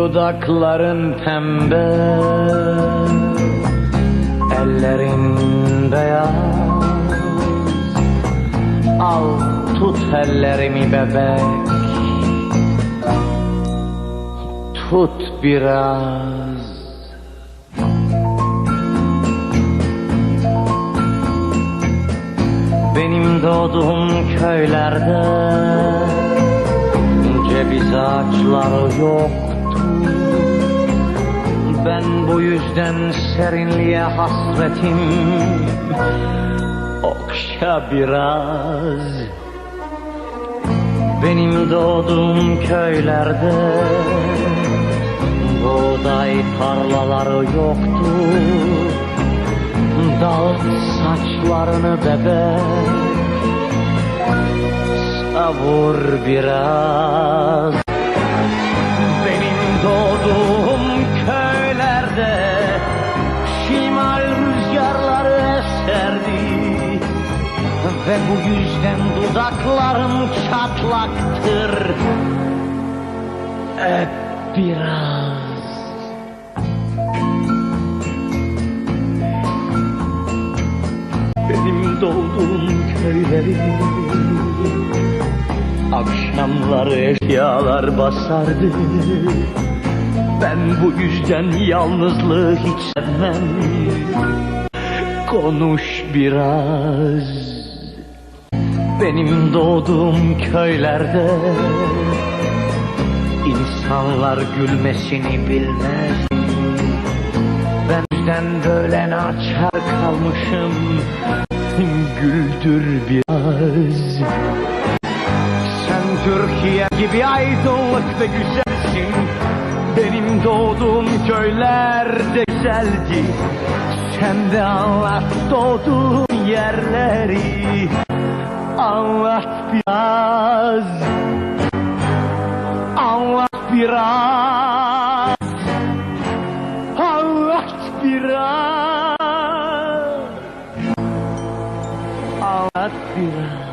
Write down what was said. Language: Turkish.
Dudakların pembe Ellerin beyaz. Al tut ellerimi bebek. Tut biraz. Benim doğduğum köylerde Ceviz ağaçları Ben bu yüzden serinliğe hasretim. Okşa biraz. Benim doğduğum köylerde Buğday tarlaları yoktu. Dağıt saçlarını bebek Savur biraz Ve bu yüzden dudaklarım çatlaktır. Öp biraz. Benim doğduğum köyleri Akşamları eşyalar basardı. Ben bu yüzden yalnızlığı hiç sevmem. Konuş biraz Benim doğduğum köylerde insanlar gülmesini bilmez. Ben yüzden böyle naçar kalmışım. Güldür biraz. Sen Türkiye gibi aydınlık ve güzelsin. Benim doğduğum köylerde güzeldi. Sen de anlat doğduğun yerleri Anlat biraz Anlat biraz Anlat biraz Anlat biraz